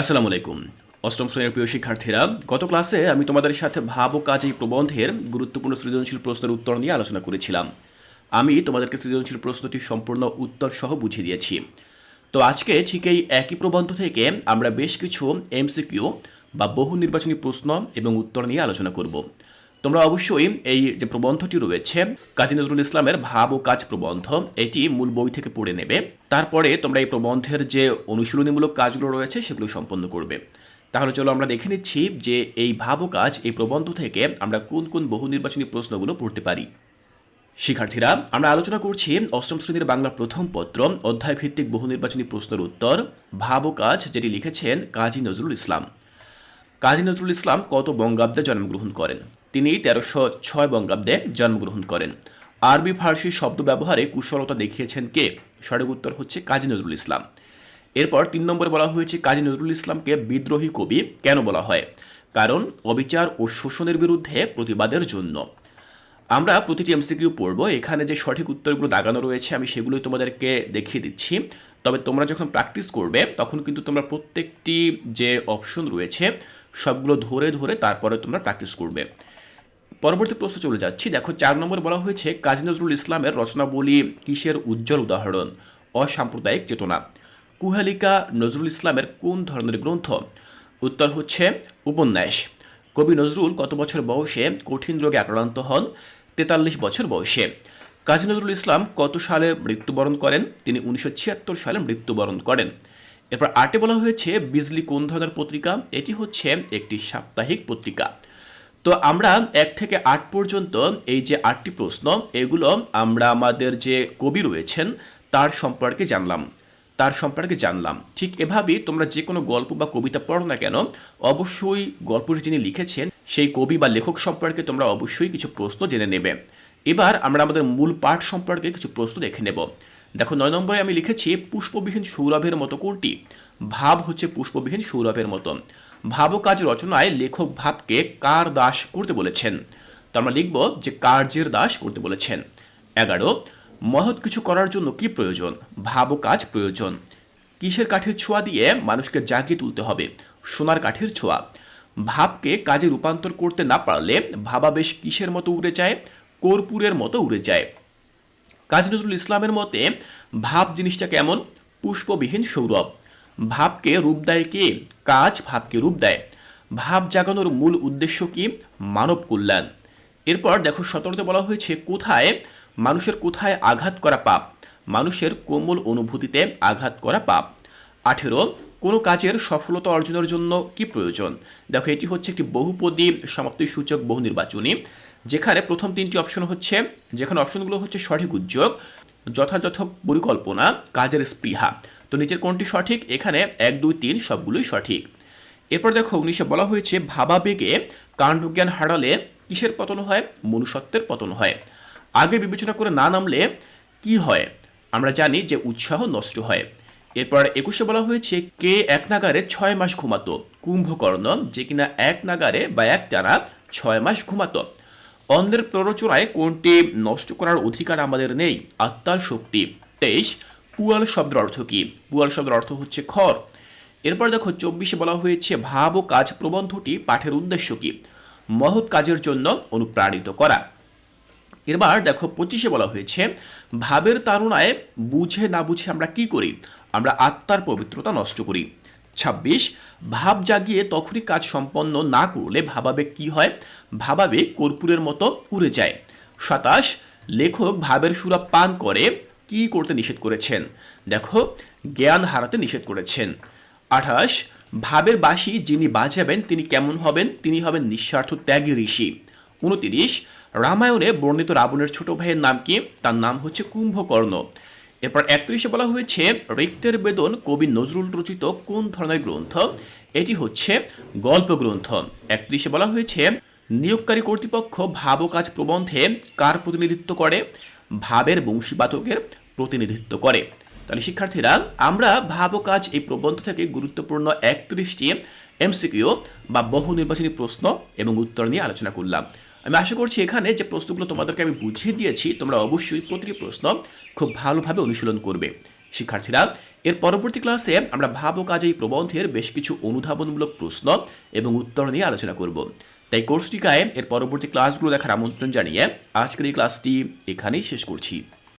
আসসালামু আলাইকুম। অষ্টম শ্রেণির প্রিয় শিক্ষার্থীরা, গত ক্লাসে আমি তোমাদের সাথে ভাব ও কাজ এই প্রবন্ধের গুরুত্বপূর্ণ সৃজনশীল প্রশ্নের উত্তর নিয়ে আলোচনা করেছিলাম। আমি তোমাদেরকে সৃজনশীল প্রশ্নটি সম্পূর্ণ উত্তর সহ বুঝিয়ে দিয়েছি। তো আজকে ঠিক এই একই প্রবন্ধ থেকে আমরা বেশ কিছু এমসিকিউ বা বহু নির্বাচনী প্রশ্ন এবং উত্তর নিয়ে আলোচনা করব। তোমরা অবশ্যই এই যে প্রবন্ধটি রয়েছে, কাজী নজরুল ইসলামের ভাব ও কাজ প্রবন্ধ, এটি মূল বই থেকে পড়ে নেবে। তারপরে তোমরা এই প্রবন্ধের যে অনুশীলনীমূলক কাজগুলো রয়েছে, সেগুলো সম্পন্ন করবে। তাহলে চলো আমরা দেখে নিচ্ছি যে এই ভাব কাজ এই প্রবন্ধ থেকে আমরা কোন কোন বহু নির্বাচনী প্রশ্নগুলো পড়তে পারি। শিক্ষার্থীরা, আমরা আলোচনা করছি অষ্টম শ্রেণির বাংলা প্রথম পত্র অধ্যায় ভিত্তিক বহু নির্বাচনী প্রশ্নের উত্তর ভাব কাজ যেটি লিখেছেন কাজী নজরুল ইসলাম। কাজী নজরুল ইসলাম কত বঙ্গাব্দে জন্মগ্রহণ করেন? তিনি তেরোশো ছয় বঙ্গাব্দে জন্মগ্রহণ করেন। আরবি ফার্সি শব্দ ব্যবহারে কুশলতা দেখিয়েছেন কে? সঠিক উত্তর হচ্ছে কাজী নজরুল ইসলাম। এরপর তিন নম্বরে বলা হয়েছে কাজী নজরুল ইসলামকে বিদ্রোহী কবি কেন বলা হয়? কারণ অবিচার ও শোষণের বিরুদ্ধে প্রতিবাদের জন্য। আমরা প্রতিটি এমসিকিউ পড়ব, এখানে যে সঠিক উত্তরগুলো দাগানো রয়েছে, আমি সেগুলোই তোমাদেরকে দেখিয়ে দিচ্ছি। তবে তোমরা যখন প্র্যাকটিস করবে, তখন কিন্তু তোমরা প্রত্যেকটি যে অপশন রয়েছে, সবগুলো ধরে ধরে তারপরে তোমরা প্র্যাকটিস করবে। পরবর্তী প্রশ্ন চলে যাচ্ছি। দেখো, চার নম্বর বলা হয়েছে, কাজী নজরুল ইসলামের রচনাবলী কিসের উজ্জ্বল উদাহরণ? অসাম্প্রদায়িক চেতনা। কুহালিকা নজরুল ইসলামের কোন ধরনের গ্রন্থ? উত্তর হচ্ছে, উপন্যাস। কবি নজরুল কত বছর বয়সে কঠিন রোগে আক্রান্ত হন? তেতাল্লিশ বছর বয়সে। কাজী নজরুল ইসলাম কত সালে মৃত্যুবরণ করেন? তিনি উনিশশো ছিয়াত্তর সালে মৃত্যুবরণ করেন। এরপর আটে বলা হয়েছে, বিজলি কোন ধরনের পত্রিকা? এটি হচ্ছে একটি সাপ্তাহিক পত্রিকা। তো আমরা এক থেকে আট পর্যন্ত এই যে আটটি প্রশ্ন, এগুলো আমরা আমাদের যে কবি রয়েছেন, তার সম্পর্কে জানলাম। তার সম্পর্কে জানলাম। ঠিক এভাবেই তোমরা যে কোনো গল্প বা কবিতা পড়ো না কেন, অবশ্যই গল্পটি যিনি লিখেছেন, সেই কবি বা লেখক সম্পর্কে তোমরা অবশ্যই কিছু প্রশ্ন জেনে নেবে। এবার আমরা আমাদের মূল পাঠ সম্পর্কে কিছু প্রশ্ন দেখে নেব। দেখো, নয় নম্বরে আমি লিখেছি পুষ্পবিহীন সৌরভের মতো কোনটি? ভাব হচ্ছে পুষ্পবিহীন সৌরভের মতো। ভাব কাজ রচনায় লেখক ভাবকে কার দাস করতে বলেছেন? তো আমরা লিখব যে কার্যের দাস করতে বলেছেন। এগারো, মহৎ কিছু করার জন্য কি প্রয়োজন? ভাব কাজ প্রয়োজন। কিসের কাঠের ছোঁয়া দিয়ে মানুষকে জাগিয়ে তুলতে হবে? সোনার কাঠের ছোঁয়া। ভাবকে কাজে রূপান্তর করতে না পারলে ভাবাবেশ কিসের মতো উড়ে যায়? কর্পূরের মতো উড়ে যায়। কাজী নজরুল ইসলামের মতে, ভাব জিনিসটা কেমন? পুষ্পবিহীন সৌরভ। ভাবকে রূপ দেয় কে? কাজ ভাবকে রূপ দেয়। ভাব জাগানোর মূল উদ্দেশ্য কি? মানব কল্যাণ। এরপর দেখো সতর্কতে বলা হয়েছে, কোথায়? মানুষের কোথায় আঘাত করা পাপ? মানুষের কোমল অনুভূতিতে আঘাত করা পাপ। আঠেরো, কোনো কাজের সফলতা অর্জনের জন্য কি প্রয়োজন? দেখো এটি হচ্ছে একটি বহুপদী সমাপ্তি সূচক বহু নির্বাচনী যেখানে প্রথম তিনটি অপশন হচ্ছে, যেখানে অপশনগুলো হচ্ছে সঠিক উদ্যোগ, যথাযথ পরিকল্পনা, কাজের স্পৃহা। তো নিচের কোনটি সঠিক? এখানে এক, দুই, তিন সবগুলোই সঠিক। এরপর দেখো, উনিশে বলা হয়েছে ভাবাবেগে কাণ্ডজ্ঞান হারালে কিসের পতন হয়? মনুষ্যত্বের পতন হয়। আগে বিবেচনা করে না নামলে কি হয়? আমরা জানি যে উৎসাহ নষ্ট হয়। এরপর একুশে বলা হয়েছে, কে এক নাগারে ছয় মাস ঘুমাতো? কুম্ভকর্ণ, যে কিনা এক নাগারে বা এক টানা ছয় মাস ঘুমাতো। অন্যের প্ররোচনায় কোনটি নষ্ট করার অধিকার আমাদের নেই? আত্মার শক্তি। তেইশ, পুয়াল শব্দের অর্থ কি? পুয়াল শব্দের অর্থ হচ্ছে খড়। এরপর দেখো, চব্বিশে বলা হয়েছে, ভাব ও কাজ প্রবন্ধটি পাঠের উদ্দেশ্য কি? মহৎ কাজের জন্য অনুপ্রাণিত করা। এবার দেখো, পঁচিশে বলা হয়েছে, ভাবের তারুণায় বুঝে না বুঝে আমরা কি করি? আমরা আত্মার পবিত্রতা নষ্ট করি। ছাব্বিশ, ভাব জাগিয়ে তখনই কাজ সম্পন্ন না করলে ভাবাবেগ কি হয়? ভাবাবেগ কর্পূরের মতো উড়ে যায়। সাতাশ, লেখক ভাবের সুরা পান করে কি করতে নিষেধ করেছেন? দেখো, জ্ঞান হারাতে নিষেধ করেছেন। আঠাশ, ভাবের বাসি যিনি বাজাবেন তিনি কেমন হবেন? তিনি হবেন নিঃস্বার্থ ত্যাগী ঋষি। উনতিরিশ, রামায়ণে বর্ণিত রাবণের ছোট ভাইয়ের নাম কি? তার নাম হচ্ছে কুম্ভকর্ণ। এরপর একত্রিশে বলা হয়েছে, রিক্তের বেদন কবি নজরুল রচিত কোন ধরনের গ্রন্থ? এটি হচ্ছে গল্প গ্রন্থ একত্রিশে বলা হয়েছে, নিয়োগকারী কর্তৃপক্ষ ভাব কাজ প্রবন্ধে কার প্রতিনিধিত্ব করে? ভাবের বংশীবাদকের প্রতিনিধিত্ব করে। তাহলে শিক্ষার্থীরা, আমরা ভাব কাজ এই প্রবন্ধ থেকে গুরুত্বপূর্ণ একত্রিশটি এমসিকিউ বা বহু নির্বাচনী প্রশ্ন এবং উত্তর নিয়ে আলোচনা করলাম। আমি আশা করছি এখানে যে প্রশ্নগুলো তোমাদেরকে আমি বুঝিয়ে দিয়েছি, তোমরা অবশ্যই প্রতিটি প্রশ্ন খুব ভালোভাবে অনুশীলন করবে। শিক্ষার্থীরা, এর পরবর্তী ক্লাসে আমরা ভাব ও কাজেই প্রবন্ধের বেশ কিছু অনুধাবনমূলক প্রশ্ন এবং উত্তর নিয়ে আলোচনা করব। তাই কোর্সটিকায় এর পরবর্তী ক্লাসগুলো দেখার আমন্ত্রণ জানিয়ে আজকের এই ক্লাসটি এখানেই শেষ করছি।